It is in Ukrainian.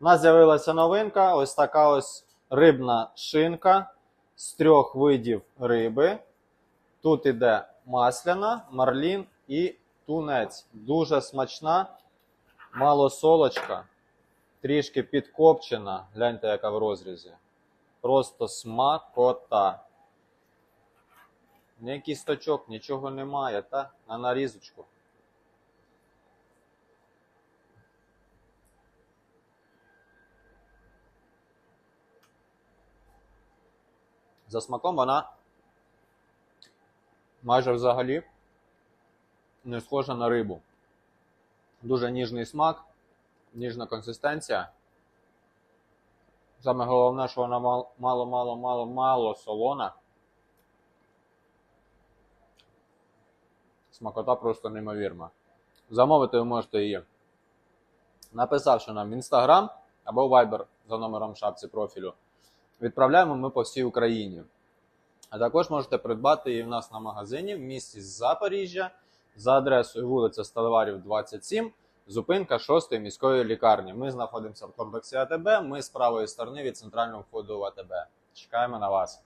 У нас з'явилася новинка, ось така ось рибна шинка з трьох видів риби. Тут іде масляна, марлін і тунець. Дуже смачна, малосолочка, трішки підкопчена. Гляньте, яка в розрізі. Просто смакота. Ніякий сточок, нічого немає, та на нарізочку. За смаком вона майже взагалі не схожа на рибу. Дуже ніжний смак, ніжна консистенція. Саме головне, що вона мало-мало-мало-мало солона. Смакота просто неймовірна. Замовити ви можете її, написавши нам в Instagram або в Viber за номером шапці профілю. Відправляємо ми по всій Україні. А також можете придбати її в нас на магазині в місті Запоріжжя за адресою вулиця Сталеварів, 27, зупинка 6 міської лікарні. Ми знаходимося в комплексі АТБ. Ми з правої сторони від центрального входу в АТБ. Чекаємо на вас.